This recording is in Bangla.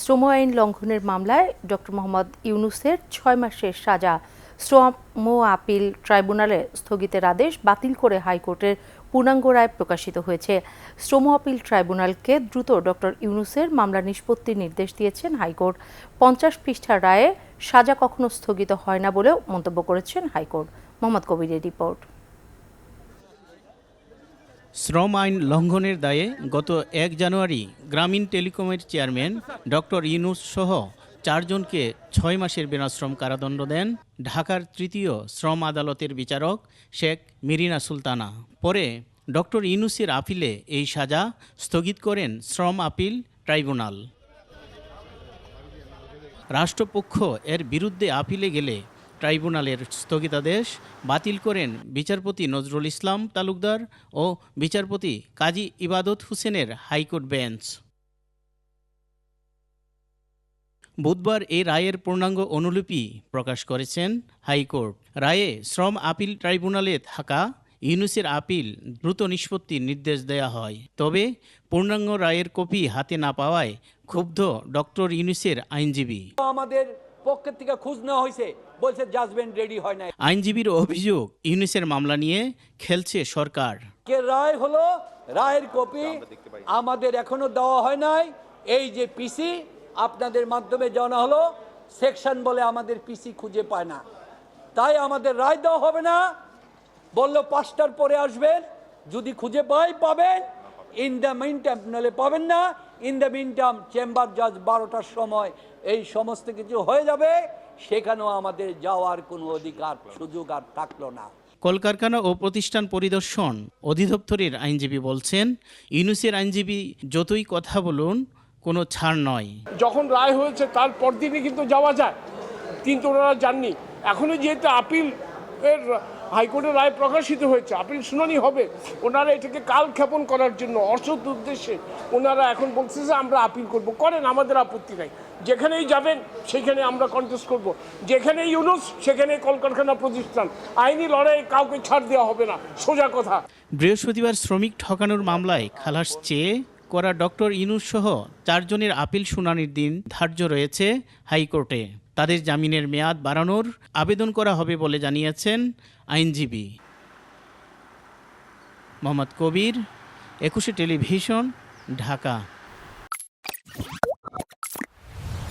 শ্রম আইন লঙ্ঘনের মামলায় ডক্টর মোহাম্মদ ইউনুসের ছয় মাসের সাজা। শ্রম আপিল ট্রাইব্যুনালে স্থগিতের আদেশ বাতিল করে হাইকোর্টের পূর্ণাঙ্গ রায় প্রকাশিত হয়েছে। শ্রম আপিল ট্রাইব্যুনালকে দ্রুত ডক্টর ইউনুসের মামলা নিষ্পত্তির নির্দেশ দিয়েছেন হাইকোর্ট। পঞ্চাশ পৃষ্ঠার রায়ে সাজা কখনো স্থগিত হয় না বলেও মন্তব্য করেছেন হাইকোর্ট। মোহাম্মদ কবিরের রিপোর্ট। শ্রম আইন লঙ্ঘনের দায়ে গত এক জানুয়ারি গ্রামীণ টেলিকমের চেয়ারম্যান ডক্টর ইউনুস সহ চারজনকে ছয় মাসের বিনাশ্রম কারাদণ্ড দেন ঢাকার তৃতীয় শ্রম আদালতের বিচারক শেখ মিরিনা সুলতানা। পরে ডক্টর ইউনুসের আপিলে এই সাজা স্থগিত করেন শ্রম আপিল ট্রাইব্যুনাল। রাষ্ট্রপক্ষ এর বিরুদ্ধে আপিলে গেলে ট্রাইব্যুনালের স্থগিতাদেশ বাতিল করেন বিচারপতি নজরুল ইসলাম তালুকদার ও বিচারপতি কাজী ইবাদত হোসেনের হাইকোর্ট বেঞ্চ। বুধবার এই রায়ের পূর্ণাঙ্গ অনুলিপি প্রকাশ করেছেন হাইকোর্ট। রায়ে শ্রম আপিল ট্রাইব্যুনালে থাকা ইউনুসের আপিল দ্রুত নিষ্পত্তির নির্দেশ দেয়া হয়। তবে পূর্ণাঙ্গ রায়ের কপি হাতে না পাওয়ায় ক্ষুব্ধ ডক্টর ইউনুসের আইনজীবী। আমাদের পক্ষের থেকে খোঁজ নেওয়া হয়েছে। বলছে জাজমেন্ট রেডি হয় নাই। আইনজীবীর অভিযোগ ইউনুসের মামলা নিয়ে খেলছে সরকার। কে রায় হলো? রায়ের কপি আমাদের এখনও দেওয়া হয় নাই। এই যে পিসি আপনাদের মাধ্যমে জানা হলো সেকশন বলে আমাদের পিসি খুঁজে পায় না। তাই আমাদের রায় দেওয়া হবে না। বলল পাঁচটার পরে আসবেন। যদি খুঁজে পাই পাবেন। ইন দ্য মিন টাইম নাহলে পাবেন না। In the mean time chamber জাজ বারোটার সময় এই সমস্ত কিছু হয়ে যাবে সেখানেও আমাদের যাওয়ার কোনো অধিকার সুযোগ আর থাকল না। কলকারখানা ও প্রতিষ্ঠান পরিদর্শন অধিদপ্তরের আইনজীবী বলছেন ইউনুসের আইনজীবী যতই কথা বলুন কোনো ছাড় নয়। যখন রায় হয়েছে তার পরদিনই কিন্তু যাওয়া যায়। কিন্তু ওনারা যাননি। এখনও যেহেতু আপিল এর হাইকোর্টের রায় প্রকাশিত হয়েছে। আপিল শুনানি হবে। ওনারা এটাকে কাল কালক্ষেপণ করার জন্য অসৎ উদ্দেশ্যে ওনারা এখন বলছে যে আমরা আপিল করব। করেন, আমাদের আপত্তি নাই। যেখানেই যাবেন, সেখানে আমরা কন্টেস্ট করব। যেখানেই ইউনুস, সেখানে কলকারখানা প্রতিষ্ঠান। আইনি লড়াই কাউকে ছাড় দেওয়া হবে না। সোজা কথা। বৃহস্পতিবার শ্রমিক ঠকানোর মামলায় খালাস চেয়ে করা ডক্টর ইনুস সহ চারজনের আপিল শুনানির দিন ধার্য রয়েছে হাইকোর্টে। তাদের জামিনের মেয়াদ বাড়ানোর আবেদন করা হবে বলে জানিয়েছেন আইনজীবী। মোহাম্মদ কবির, একুশে টেলিভিশন, ঢাকা।